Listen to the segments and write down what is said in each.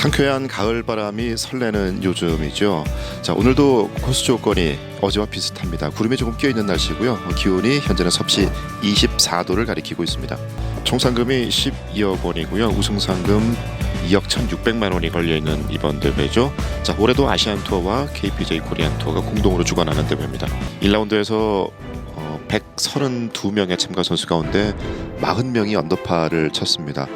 상쾌한 가을 바람이 설레는 요즘이죠. 자 오늘도 코스 조건이 어제와 비슷합니다. 구름이 조금 끼어 있는 날씨고요. 기온이 현재는 섭씨 24도를 가리키고 있습니다. 총 상금이 12억 원이고요. 우승 상금 2억 1,600만 원이 걸려 있는 이번 대회죠. 자 올해도 아시안 투어와 KPJ 코리안 투어가 공동으로 주관하는 대회입니다. 1라운드에서 132명의 참가 선수 가운데 40명이 언더파를 쳤습니다.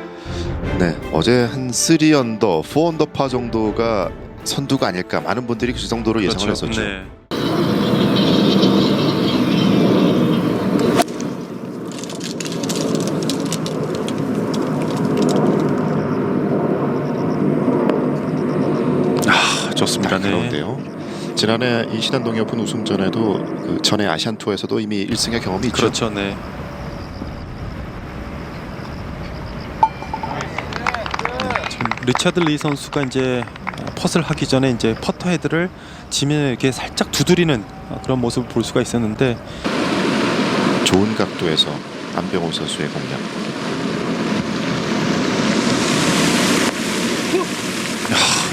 네, 어제 한 3 언더, 4 언더파 정도가 선두가 아닐까 많은 분들이 그 정도로 예상을 했었죠. 네. 아, 좋습니다. 네. 그런데요. 지난해 이 신한동이 오픈 우승 전에도 그 전에 아시안 투어에서도 이미 1승의 경험이 있죠. 그렇죠. 네. 네, 지금 리차드 리 선수가 이제 펫을 하기 전에 이제 퍼터 헤드를 지면에 이렇게 살짝 두드리는 그런 모습을 볼 수가 있었는데 좋은 각도에서 안병호 선수의 공략.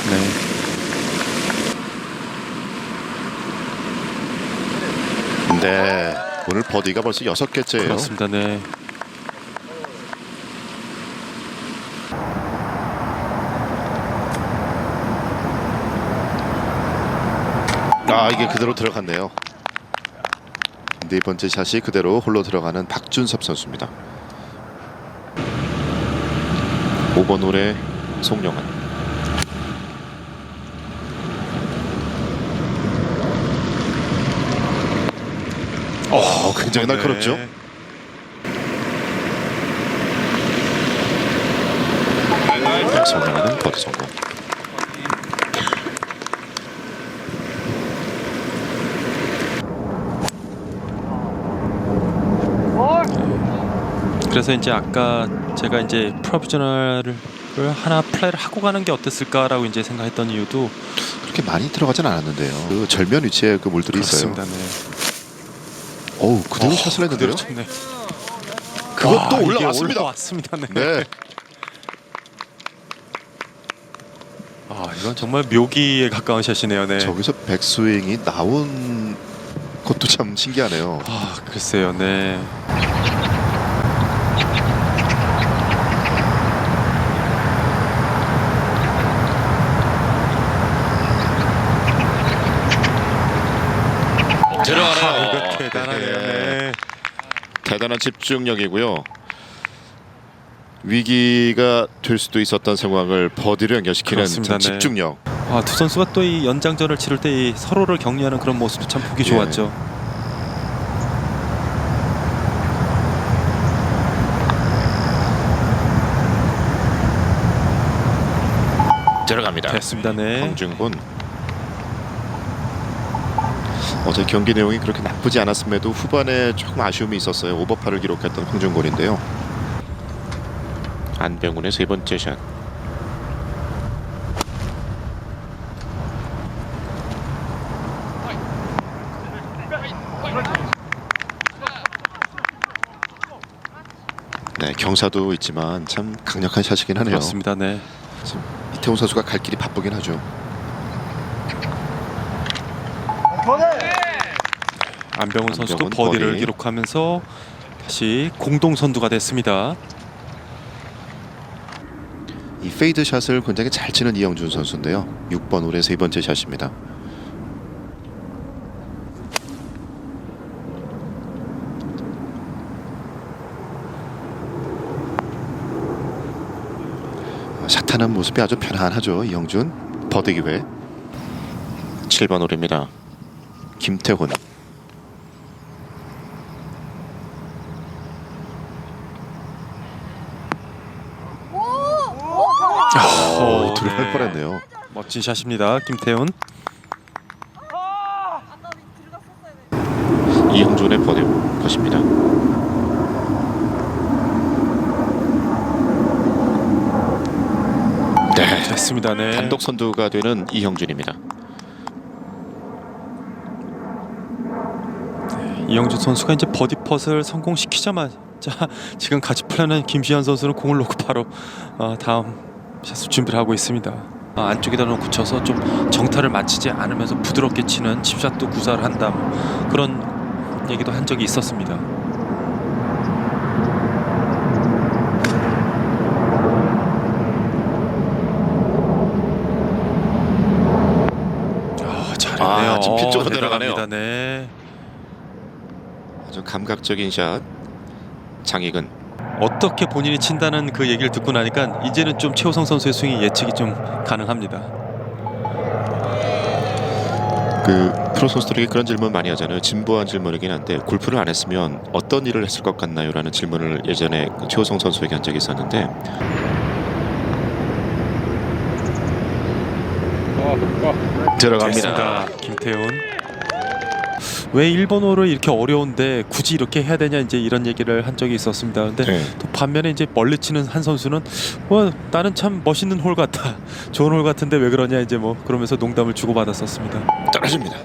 네. 네, 오늘 버디가 벌써 여섯 개째예요. 그렇습니다. 네. 아 이게 그대로 들어갔네요. 네 번째 샷이 그대로 홀로 들어가는 박준섭 선수입니다. 5번 홀에 송영환. 어, 굉장히 날카롭죠. 네. 송영환은 버디 성공. 그래서 이제 아까 제가 이제 프로비저널을 하나 플레이를 하고 가는 게 어땠을까라고 이제 생각했던 이유도 그렇게 많이 들어가진 않았는데요. 그 절면 위치에 그 물들이 있어요. 그렇습니다. 네. 어우 그대로 샷을 했는데요. 그대로 쳤네. 그것도 와, 이게 올라왔습니다. 올라왔습니다. 네. 네. 아 이건 정말 묘기에 가까운 샷이네요. 네. 저기서 백스윙이 나온 것도 참 신기하네요. 아 글쎄요. 네. 아, 들어가네요. 이거 대단하네요. 네. 대단한 집중력이고요. 위기가 될 수도 있었던 상황을 버디로 연결시키는 그렇습니다. 참 네. 집중력. 아, 두 선수가 또 이 연장전을 치를 때 이 서로를 격려하는 그런 모습도 참 보기 예. 좋았죠. 들어갑니다. 됐습니다. 네. 황준곤. 어제 경기 내용이 그렇게 나쁘지 않았음에도 후반에 조금 아쉬움이 있었어요. 오버파를 기록했던 황준곤인데요. 안병훈의 세 번째 샷. 네, 경사도 있지만 참 강력한 샷이긴 하네요. 그렇습니다. 네. 지금 이태훈 선수가 갈 길이 바쁘긴 하죠. 안병훈 선수도 안병훈 버디를 버디. 기록하면서 다시 공동 선두가 됐습니다. 이 페이드 샷을 굉장히 잘 치는 이영준 선수인데요. 6번 홀의 세 번째 샷입니다. 어, 샷하는 모습이 아주 편안하죠. 이영준 버디 기회. 7번 홀입니다. 김태훈. 오, 들어갈 네. 뻔했네요. 멋진 샷입니다. 김태훈. 이영준의 버디 컷입니다. 네, 됐습니다. 네. 단독 선두가 되는 이형준입니다. 이영준 선수가 이제 버디 펫을 성공시키자마자 지금 같이 플레이하는 김시현 선수는 공을 놓고 바로 어, 다음 샷을 준비를 하고 있습니다. 어, 안쪽에다 놓고 쳐서 좀 정타를 맞추지 않으면서 부드럽게 치는 칩샷도 구사를 한다 뭐 그런 얘기도 한 적이 있었습니다. 아, 잘했네요. 아, 지금 핀 쪽으로 어, 내려가네요. 내려갑니다. 네. 아주 감각적인 샷. 장익은 어떻게 본인이 친다는 그 얘기를 듣고 나니까 이제는 좀 최호성 선수의 스윙이 예측이 좀 가능합니다. 그 프로 선수들에게 그런 질문 많이 하잖아요. 진부한 질문이긴 한데 골프를 안 했으면 어떤 일을 했을 것 같나요?라는 질문을 예전에 그 최호성 선수에게 한 적이 있었는데 들어갑니다. 됐습니다. 김태훈. 왜 일본어를 이렇게 어려운데 굳이 이렇게 해야 되냐 이제 이런 얘기를 한 적이 있었습니다. 근데 네. 또 반면에 이제 멀리 치는 한 선수는 와 나는 참 멋있는 홀 같다, 좋은 홀 같은데 왜 그러냐 이제 뭐 그러면서 농담을 주고 받았었습니다. 떨어집니다.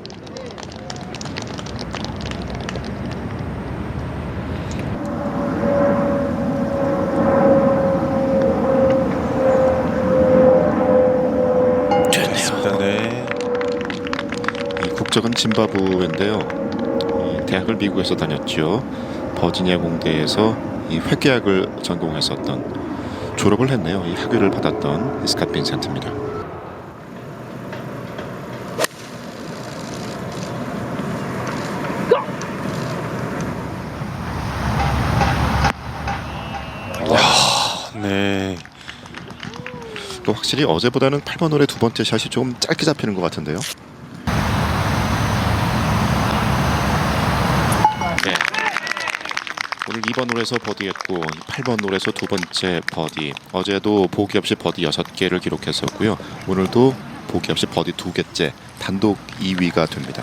국적은 짐바브웨인데요. 이 대학을 미국에서 다녔죠. 버지니아 공대에서 이 회계학을 전공했었던 졸업을 했네요. 이 학위를 받았던 이 스캇 빈센트입니다. 네. 또 확실히 어제보다는 8번 홀의 두 번째 샷이 좀 짧게 잡히는 것 같은데요. 네. 오늘 2번 홀에서 버디했고 8번 홀에서 두 번째 버디. 어제도 보기 없이 버디 6개를 기록했었고요. 오늘도 보기 없이 버디 두 개째 단독 2위가 됩니다.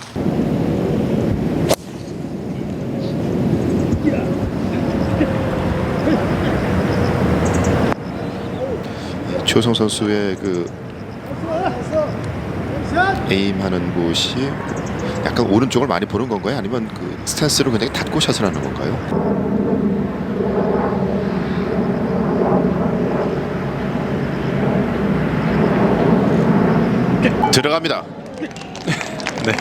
최호성 선수의 그 에임하는 곳이 약간 오른쪽을 많이 보는 건가요? 아니면 그 스탠스로 굉장히 닫고 샷을 하는 건가요? 들어갑니다. 네.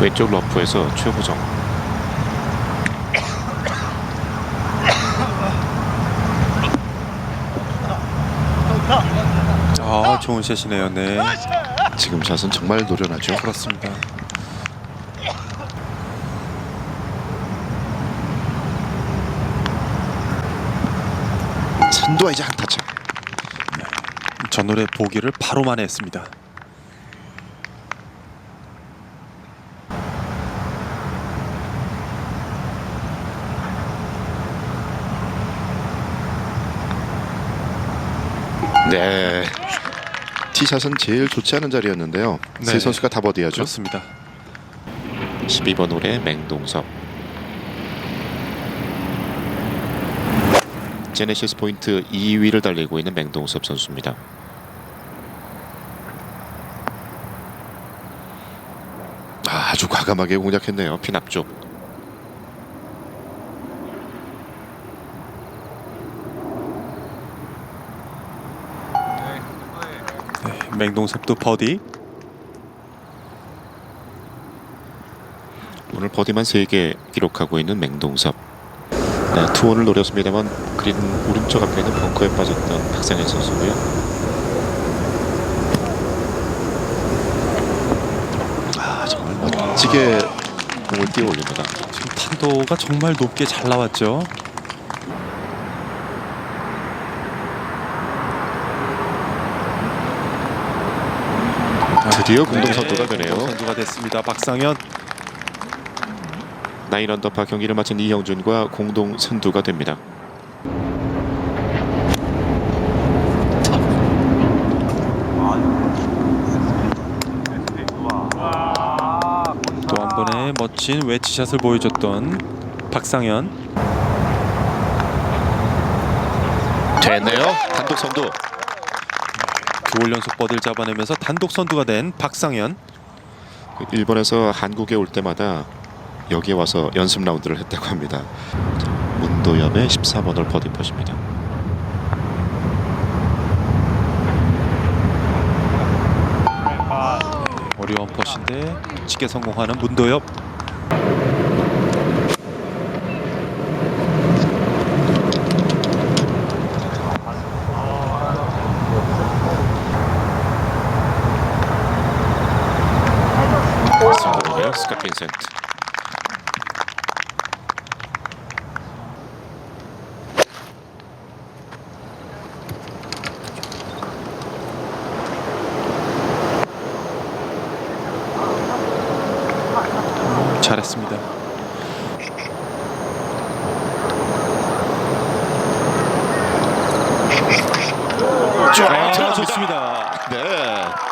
왼쪽 러프에서 최호정. 아 좋은 샷이네요. 네. 지금 샷은 정말 노련하죠. 그렇습니다. 산도와 이제 한타차. 전홀의 보기를 바로 만회했습니다. 네. 티샷은 제일 좋지 않은 자리였는데요. 네. 세 선수가 다 버디하죠. 그렇습니다. 12번 홀에 맹동섭. 제네시스 포인트 2위를 달리고 있는 맹동섭 선수입니다. 아, 아주 과감하게 공략했네요. 핀 앞쪽. 네, 맹동섭도 버디. 오늘 버디만 3개 기록하고 있는 맹동섭. 네, 투혼을 노렸습니다만 그린 오른쪽 앞에 있는 벙커에 빠졌던 박상현 선수고요. 아 정말 멋지게 공을 띄워 올립니다. 지금 탄도가 정말 높게 잘 나왔죠. 드디어 공동 선두가 되네요. 공동 선두가 됐습니다. 박상현. 나인 언더파 경기를 마친 이형준과 공동 선두가 됩니다. 또 한 번의 멋진 웨지샷을 보여줬던 박상현. 됐네요. 단독 선두. 교월 연속 버디를 잡아내면서 단독 선두가 된 박상현. 일본에서 한국에 올 때마다 여기에 와서 연습 라운드를 했다고 합니다. 자, 문도엽의 14번을 버디 퍼십니다. 어려운 퍼시인데 치게 성공하는 문도엽. 스캇 빈센트. 잘했습니다. 아, 좋습니다. 네.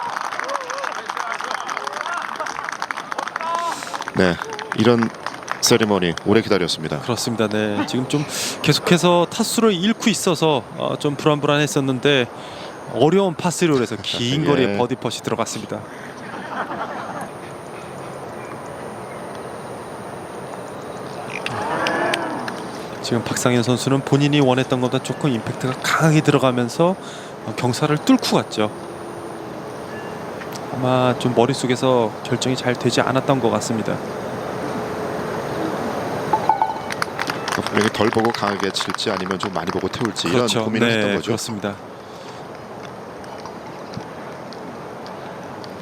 네, 이런 세리머니 오래 기다렸습니다. 그렇습니다. 네, 지금 좀 계속해서 타수를 잃고 있어서 어, 좀 불안불안했었는데 어려운 파스리홀에서 긴 예. 거리에 버디 퍼시 들어갔습니다. 지금 박상현 선수는 본인이 원했던 것보다 조금 임팩트가 강하게 들어가면서 어, 경사를 뚫고 갔죠. 아마 좀 머릿속에서 결정이 잘 되지 않았던 것 같습니다. 분명히 덜 보고 강하게 칠지 아니면 좀 많이 보고 태울지 이런 고민을 했던 거죠. 그렇죠. 그렇습니다.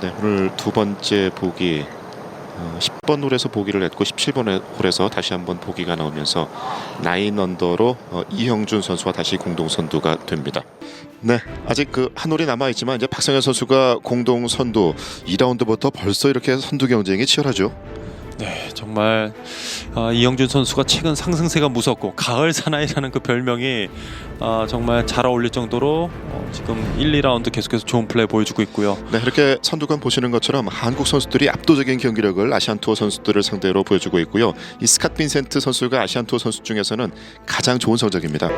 네, 오늘 두 번째 보기 어, 10번 홀에서 보기를 했고 17번 홀에서 다시 한번 보기가 나오면서 나인 언더로 어, 이형준 선수와 다시 공동 선두가 됩니다. 네, 아직 그 한 홀이 남아 있지만 이제 박성현 선수가 공동 선두 2라운드부터 벌써 이렇게 선두 경쟁이 치열하죠. 네, 정말 아, 이영준 선수가 최근 상승세가 무섭고 가을 사나이라는 그 별명이 아, 정말 잘 어울릴 정도로 어, 지금 1, 2라운드 계속해서 좋은 플레이 보여주고 있고요. 네, 이렇게 선두권 보시는 것처럼 한국 선수들이 압도적인 경기력을 아시안 투어 선수들을 상대로 보여주고 있고요. 이 스캇 빈센트 선수가 아시안 투어 선수 중에서는 가장 좋은 성적입니다.